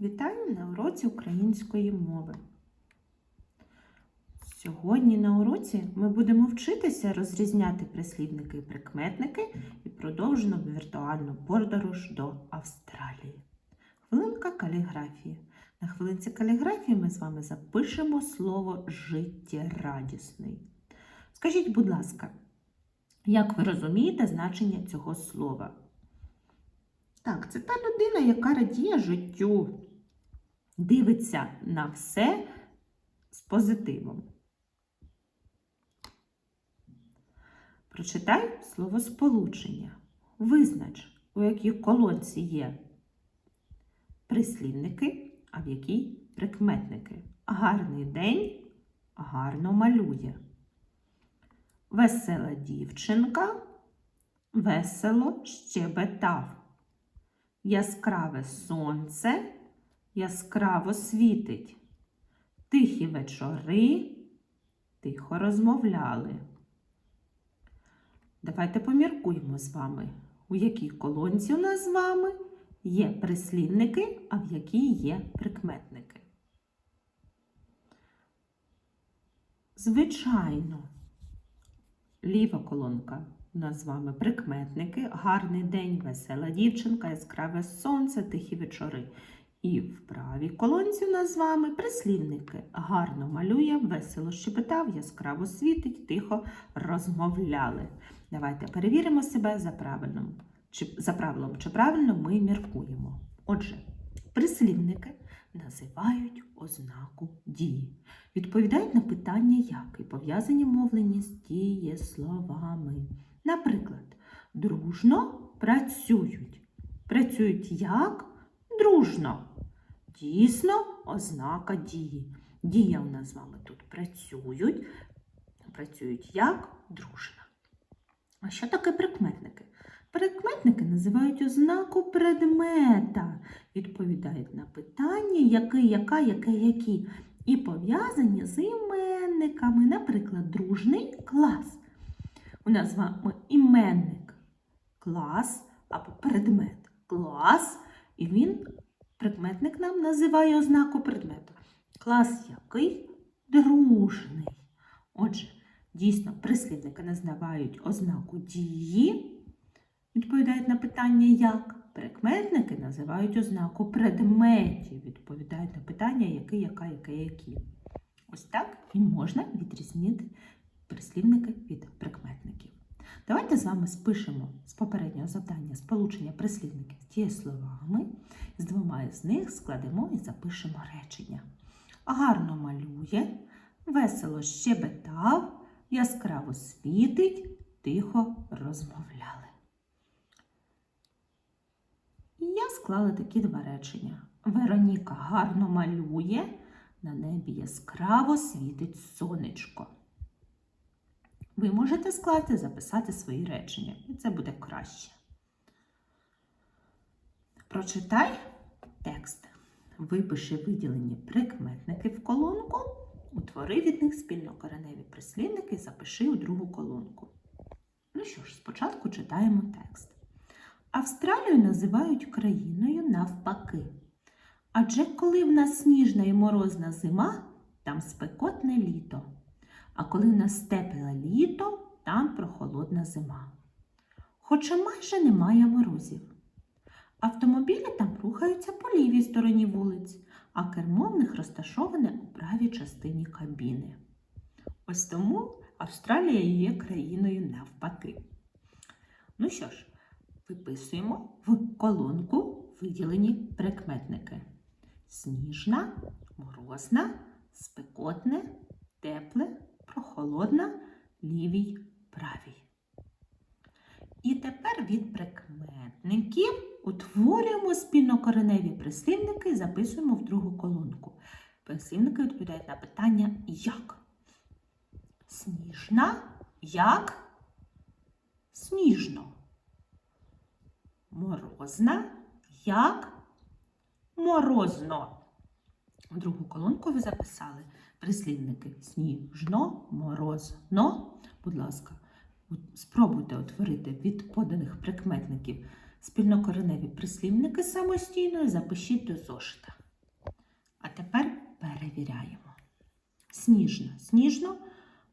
Вітаю на уроці української мови. Сьогодні на уроці ми будемо вчитися розрізняти прислівники і прикметники і продовжимо віртуальну подорож до Австралії. Хвилинка каліграфії. На хвилинці каліграфії ми з вами запишемо слово життєрадісний. Скажіть, будь ласка, як ви розумієте значення цього слова? Так, це та людина, яка радіє життю, дивиться на все з позитивом. Прочитай слово сполучення. Визнач, у якій колонці є прислівники, а в якій прикметники. Гарний день гарно малює. Весела дівчинка весело щебетав. Яскраве сонце яскраво світить. Тихі вечори тихо розмовляли. Давайте поміркуємо з вами, у якій колонці у нас з вами є прислівники, а в якій є прикметники. Звичайно, ліва колонка у нас з вами прикметники, гарний день, весела дівчинка, яскраве сонце, тихі вечори. І в правій колонці у нас з вами прислівники. Гарно малює, весело щебетав, яскраво світить, тихо розмовляли. Давайте перевіримо себе за правильним. Чи, за правилом, чи правильно ми міркуємо. Отже, прислівники називають ознаку дії. Відповідають на питання як і пов'язані мовлені з дієсловами. Наприклад, дружно працюють. Працюють як? Дружно. Дійсно, ознака дії. Дія у нас з вами тут працюють. Працюють як дружно. А що таке прикметники? Прикметники називають ознаку предмета, відповідають на питання, який, яка, яке, які, і пов'язані з іменниками, наприклад, дружний клас. У нас з вами іменник клас або предмет клас, і він, прикметник нам називає ознаку предмету. Клас який? Дружний. Отже, дійсно, прислівники називають ознаку дії, відповідають на питання як. Прикметники називають ознаку предметів, відповідають на питання який, яка, яке, які. Ось так і можна відрізнити прислівники від прикметників. Давайте з вами спишемо з попереднього завдання сполучення прислівників з дієсловами. З двома із них складемо і запишемо речення. Гарно малює, весело щебетав, яскраво світить, тихо розмовляли. І я склала такі два речення. Вероніка гарно малює, на небі яскраво світить сонечко. Ви можете скласти, записати свої речення, і це буде краще. Прочитай текст. Випиши виділені прикметники в колонку, утвори від них спільнокореневі прислівники запиши у другу колонку. Ну що ж, спочатку читаємо текст. Австралію називають країною навпаки. Адже коли в нас сніжна і морозна зима, там спекотне літо. А коли в нас тепле літо, там прохолодна зима. Хоча майже немає морозів. Автомобілі там рухаються по лівій стороні вулиць, а кермо в них розташоване у правій частині кабіни. Ось тому Австралія є країною навпаки. Ну що ж, виписуємо в колонку виділені прикметники: сніжна, морозна, спекотне, тепле, прохолодна, лівій, правій. І тепер від прикметників утворюємо спільнокореневі прислівники і записуємо в другу колонку. Прислівники відповідають на питання як. Сніжна, як сніжно. Морозна, як морозно. В другу колонку ви записали прислівники сніжно, морозно. Будь ласка, спробуйте утворити від поданих прикметників спільнокореневі прислівники самостійно і запишіть до зошита. А Тепер перевіряємо. Сніжна, сніжно,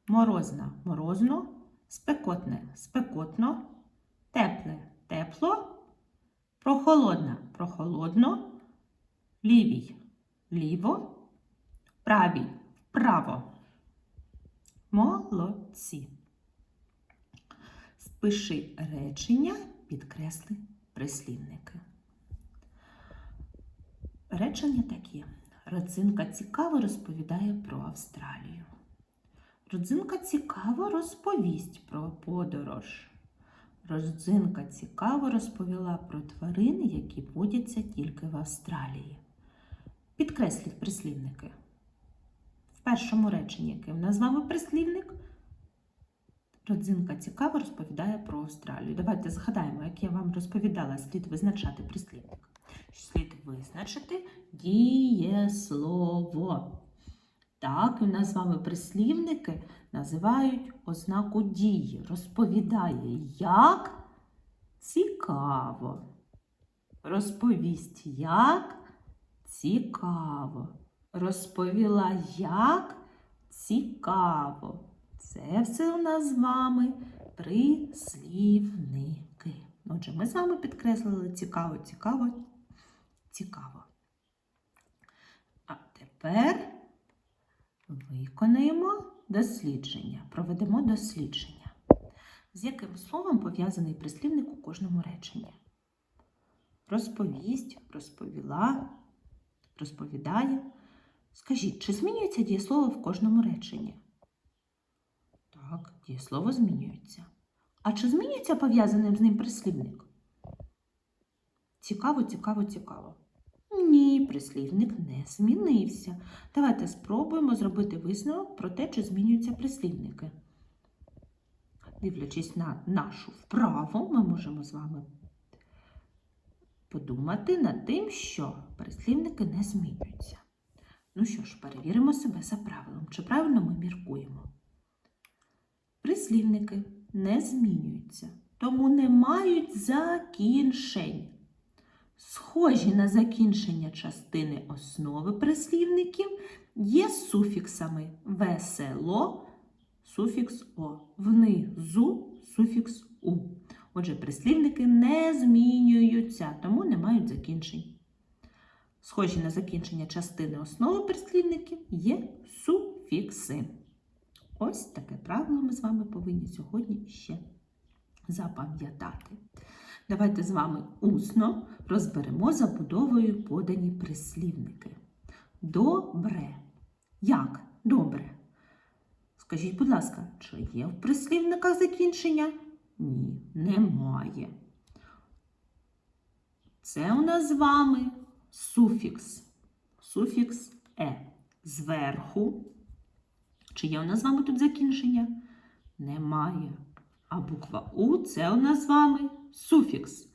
морозна, морозно, спекотне, спекотно, тепле, тепло, прохолодна, прохолодно, лівій, ліво, правій, вправо. Молодці. Спиши речення, підкресли прислівники. Речення такі. Родзинка цікаво розповідає про Австралію. Родзинка цікаво розповість про подорож. Родзинка цікаво розповіла про тварини, які водяться тільки в Австралії. Підкресліть прислівники. В першому реченні, який в нас з вами прислівник, Родзинка цікаво розповідає про Австралію. Давайте згадаємо, як я вам розповідала, слід визначати прислівник. Слід визначити дієслово. Так, у нас з вами прислівники називають ознаку дії. Розповідає, як цікаво. Розповість, як цікаво. Розповіла, як цікаво. Це все у нас з вами прислівники. Отже, ми з вами підкреслили цікаво, цікаво, цікаво. А тепер виконаємо дослідження, проведемо дослідження. З яким словом пов'язаний прислівник у кожному реченні? Розповість, розповіла, розповідає. Скажіть, чи змінюється дієслово в кожному реченні? Так, дієслово змінюється. А чи змінюється пов'язаним з ним прислівник? Цікаво, цікаво, цікаво. Ні, прислівник не змінився. Давайте спробуємо зробити висновок про те, чи змінюються прислівники. Дивлячись на нашу вправу, ми можемо з вами подумати над тим, що прислівники не змінюються. Ну що ж, перевіримо себе за правилом, чи правильно ми міркуємо. Прислівники не змінюються, тому не мають закінчень. Схожі на закінчення частини основи прислівників є суфіксами весело, суфікс О, внизу суфікс У. Отже, прислівники не змінюються, тому не мають закінчень. Схожі на закінчення частини основи прислівників є суфікси. Ось таке правило ми з вами повинні сьогодні ще запам'ятати. Давайте з вами усно розберемо забудовою подані прислівники. Добре. Як добре? Скажіть, будь ласка, чи є в прислівниках закінчення? Ні, немає. Це у нас з вами суфікс. Суфікс е. Зверху. Чи є у нас з вами тут закінчення? Немає. А буква У це у нас з вами суфікс.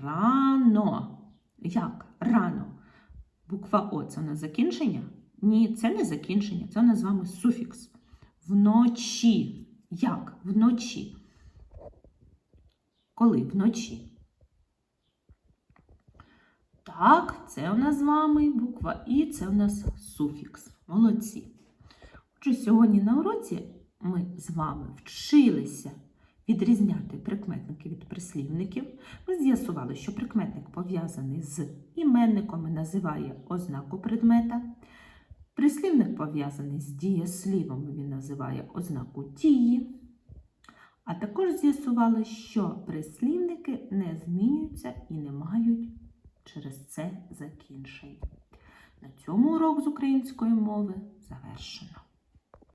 Рано. Як? Рано. Буква О це у нас закінчення? Ні, це не закінчення, це у нас з вами суфікс. Вночі. Як? Вночі. Коли? Вночі. Так, це у нас з вами буква І, це у нас суфікс. Молодці. Отже, сьогодні на уроці ми з вами вчилися відрізняти прикметники від прислівників. Ми з'ясували, що прикметник пов'язаний з іменником і називає ознаку предмета. Прислівник пов'язаний з дієслівом, він називає ознаку дії. А також з'ясували, що прислівники не змінюються і не мають через це закінчень. На цьому урок з української мови завершено.